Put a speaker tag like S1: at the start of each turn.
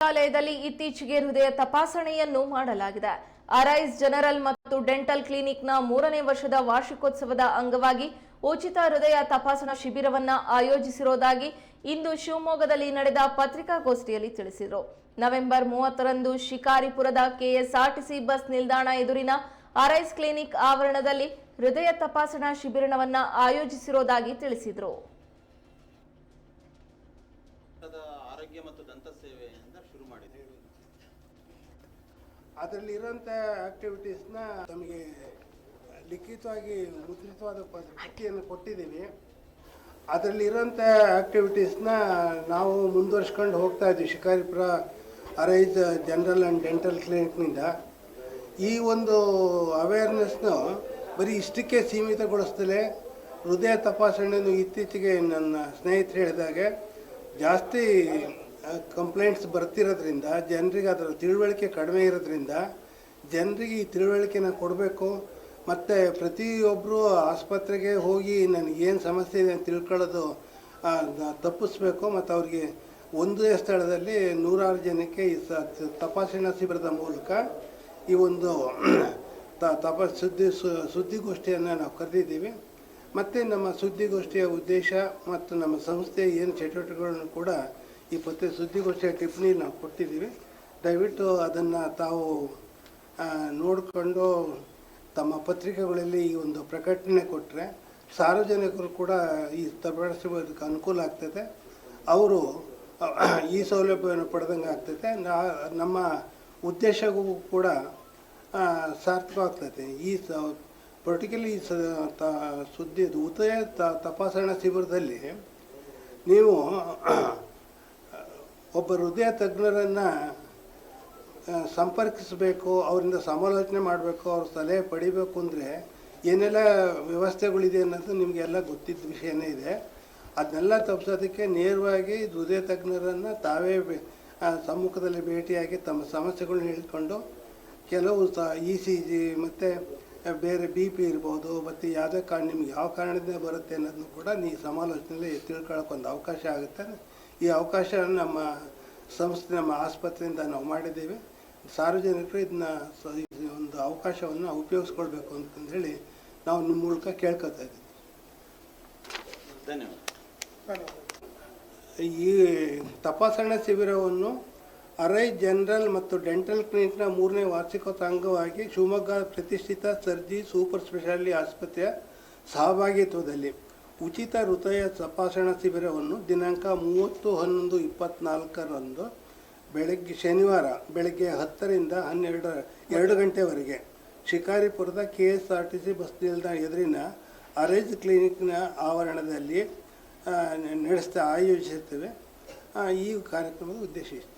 S1: ಚಿಕಿತ್ಸಾಲಯದಲ್ಲಿ ಇತ್ತೀಚೆಗೆ ಹೃದಯ ತಪಾಸಣೆಯನ್ನು ಮಾಡಲಾಗಿದೆ. ಅರೈಸ್ ಜನರಲ್ ಮತ್ತು ಡೆಂಟಲ್ ಕ್ಲಿನಿಕ್ನ ಮೂರನೇ ವರ್ಷದ ವಾರ್ಷಿಕೋತ್ಸವದ ಅಂಗವಾಗಿ ಉಚಿತ ಹೃದಯ ತಪಾಸಣಾ ಶಿಬಿರವನ್ನು ಆಯೋಜಿಸಿರುವುದಾಗಿ ಇಂದು ಶಿವಮೊಗ್ಗದಲ್ಲಿ ನಡೆದ ಪತ್ರಿಕಾಗೋಷ್ಠಿಯಲ್ಲಿ ತಿಳಿಸಿದರು. ನವೆಂಬರ್ ಮೂವತ್ತರಂದು ಶಿಕಾರಿಪುರದ ಕೆಎಸ್ಆರ್ಟಿಸಿ ಬಸ್ ನಿಲ್ದಾಣ ಎದುರಿನ ಅರೈಸ್ ಕ್ಲಿನಿಕ್ ಆವರಣದಲ್ಲಿ ಹೃದಯ ತಪಾಸಣಾ ಶಿಬಿರವನ್ನು ಆಯೋಜಿಸಿರುವುದಾಗಿ ತಿಳಿಸಿದರು.
S2: ಆರೋಗ್ಯ ಮತ್ತು ದಂತ
S3: ಅದರಲ್ಲಿ ಇರೋಂಥ ಆಕ್ಟಿವಿಟೀಸ್ನ ನಮಗೆ ಲಿಖಿತವಾಗಿ ಮುದ್ರಿತವಾದ ಪಟ್ಟಿಯನ್ನು ಕೊಟ್ಟಿದ್ದೀವಿ. ಅದರಲ್ಲಿ ಇರೋಂಥ ಆಕ್ಟಿವಿಟೀಸ್ನ ನಾವು ಮುಂದುವರ್ಸ್ಕೊಂಡು ಹೋಗ್ತಾ ಇದ್ದೀವಿ. Shikaripura arise general and dental ಕ್ಲಿನಿಕ್ನಿಂದ. ಈ ಒಂದು ಅವೇರ್ನೆಸ್ನು ಬರೀ ಇಷ್ಟಕ್ಕೆ ಸೀಮಿತಗೊಳಿಸ್ದಲೇ ಹೃದಯ ತಪಾಸಣೆಯನ್ನು ಇತ್ತೀಚೆಗೆ ನನ್ನ ಸ್ನೇಹಿತರು ಹೇಳಿದಾಗೆ ಜಾಸ್ತಿ ಕಂಪ್ಲೇಂಟ್ಸ್ ಬರ್ತಿರೋದ್ರಿಂದ, ಜನರಿಗೆ ಅದರ ತಿಳುವಳಿಕೆ ಕಡಿಮೆ ಇರೋದ್ರಿಂದ, ಜನರಿಗೆ ಈ ತಿಳುವಳಿಕೆನ ಕೊಡಬೇಕು. ಮತ್ತು ಪ್ರತಿಯೊಬ್ಬರು ಆಸ್ಪತ್ರೆಗೆ ಹೋಗಿ ನನಗೆ ಏನು ಸಮಸ್ಯೆ ಇದೆ ಅಂತ ತಿಳ್ಕೊಳ್ಳೋದು ತಪ್ಪಿಸ್ಬೇಕು. ಮತ್ತು ಅವ್ರಿಗೆ ಒಂದೇ ಸ್ಥಳದಲ್ಲಿ ನೂರಾರು ಜನಕ್ಕೆ ಈ ತಪಾಸಣಾ ಶಿಬಿರದ ಮೂಲಕ ಈ ಒಂದು ತಪ, ಸುದ್ದಿ ಸುದ್ದಿಗೋಷ್ಠಿಯನ್ನು ನಾವು ಕರೆದಿದ್ದೀವಿ. ಮತ್ತು ನಮ್ಮ ಸುದ್ದಿಗೋಷ್ಠಿಯ ಉದ್ದೇಶ ಮತ್ತು ನಮ್ಮ ಸಂಸ್ಥೆಯ ಏನು ಚಟುವಟಿಕೆಗಳನ್ನು ಕೂಡ ಈ ಪತ್ರಿಕೆ ಸುದ್ದಿಗೋಷ್ಠಿಯ ಟಿಪ್ಪಣಿ ನಾವು ಕೊಟ್ಟಿದ್ದೀವಿ. ದಯವಿಟ್ಟು ಅದನ್ನು ತಾವು ನೋಡಿಕೊಂಡು ತಮ್ಮ ಪತ್ರಿಕೆಗಳಲ್ಲಿ ಈ ಒಂದು ಪ್ರಕಟಣೆ ಕೊಟ್ಟರೆ ಸಾರ್ವಜನಿಕರು ಕೂಡ ಈ ತಪಾಸಣೆಗೆ ಅನುಕೂಲ ಆಗ್ತದೆ. ಅವರು, ಈ ಸೌಲಭ್ಯವನ್ನು ಪಡೆದಂಗೆ ಆಗ್ತೈತೆ ನಮ್ಮ ಉದ್ದೇಶಗೂ ಕೂಡ ಸಾರ್ಥಕವಾಗ್ತದೆ. ಈ ಸ ಈ ಸ ಸುದ್ದಿ ಉದಯ ತಪಾಸಣಾ ಶಿಬಿರದಲ್ಲಿ ನೀವು ಒಬ್ಬ ಹೃದಯ ತಜ್ಞರನ್ನು ಸಂಪರ್ಕಿಸಬೇಕು, ಅವರಿಂದ ಸಮಾಲೋಚನೆ ಮಾಡಬೇಕು, ಅವ್ರ ಸಲಹೆ ಪಡಿಬೇಕು ಅಂದರೆ ಏನೆಲ್ಲ ವ್ಯವಸ್ಥೆಗಳಿದೆ ಅನ್ನೋದು ನಿಮಗೆಲ್ಲ ಗೊತ್ತಿದ್ದ ವಿಷಯನೇ ಇದೆ. ಅದನ್ನೆಲ್ಲ ತಪ್ಪಿಸೋದಕ್ಕೆ ನೇರವಾಗಿ ಹೃದಯ ತಜ್ಞರನ್ನು ತಾವೇ ಸಮ್ಮುಖದಲ್ಲಿ ಭೇಟಿಯಾಗಿ ತಮ್ಮ ಸಮಸ್ಯೆಗಳನ್ನ ಹೇಳಿಕೊಂಡು ಕೆಲವು ಸ ಇ ಸಿ ಜಿ ಮತ್ತು ಬೇರೆ ಬಿ ಪಿ ಇರ್ಬೋದು, ಮತ್ತು ಯಾವುದೇ ಕಾರಣ, ನಿಮ್ಗೆ ಯಾವ ಕಾರಣದಿಂದ ಬರುತ್ತೆ ಅನ್ನೋದನ್ನು ಕೂಡ ನೀವು ಸಮಾಲೋಚನೆಯಲ್ಲಿ ತಿಳ್ಕೊಳ್ಳೋಕೆ ಒಂದು ಅವಕಾಶ ಆಗುತ್ತೆ. ಈ ಅವಕಾಶ ನಮ್ಮ ಸಂಸ್ಥೆ ನಮ್ಮ ಆಸ್ಪತ್ರೆಯಿಂದ ನಾವು ಮಾಡಿದ್ದೇವೆ. ಸಾರ್ವಜನಿಕರು ಇದನ್ನ ಒಂದು ಅವಕಾಶವನ್ನು ಉಪಯೋಗಿಸ್ಕೊಳ್ಬೇಕು ಅಂತಂದೇಳಿ ನಾವು ನಿಮ್ಮ ಮೂಲಕ ಕೇಳ್ಕೊತಾ ಇದ್ದೀವಿ
S2: ಧನ್ಯವಾದ.
S3: ಈ ತಪಾಸಣಾ ಶಿಬಿರವನ್ನು ಅರೈ ಜನರಲ್ ಮತ್ತು ಡೆಂಟಲ್ ಕ್ಲಿನಿಕ್ನ ಮೂರನೇ ವಾರ್ಷಿಕೋತ್ಸವ ಅಂಗವಾಗಿ ಶಿವಮೊಗ್ಗ ಪ್ರತಿಷ್ಠಿತ ಸರ್ಜಿ ಸೂಪರ್ ಸ್ಪೆಷಾಲಿಟಿ ಆಸ್ಪತ್ರೆಯ ಸಹಭಾಗಿತ್ವದಲ್ಲಿ ಉಚಿತ ಹೃದಯ ತಪಾಸಣಾ ಶಿಬಿರವನ್ನು ದಿನಾಂಕ ಮೂವತ್ತು ಹನ್ನೊಂದು ಇಪ್ಪತ್ತ್ನಾಲ್ಕರಂದು ಬೆಳಗ್ಗೆ ಶನಿವಾರ ಬೆಳಗ್ಗೆ ಹತ್ತರಿಂದ ಹನ್ನೆರಡು, ಎರಡು ಗಂಟೆವರೆಗೆ ಶಿಕಾರಿಪುರದ K S R T C bus ನಿಲ್ದಾಣ ಎದುರಿನ ಅರೇಜ್ ಕ್ಲಿನಿಕ್ನ ಆವರಣದಲ್ಲಿ ನಡೆಸ್ತಾ ಆಯೋಜಿಸುತ್ತೇವೆ. ಈ ಕಾರ್ಯಕ್ರಮದ ಉದ್ದೇಶ ಇಷ್ಟು.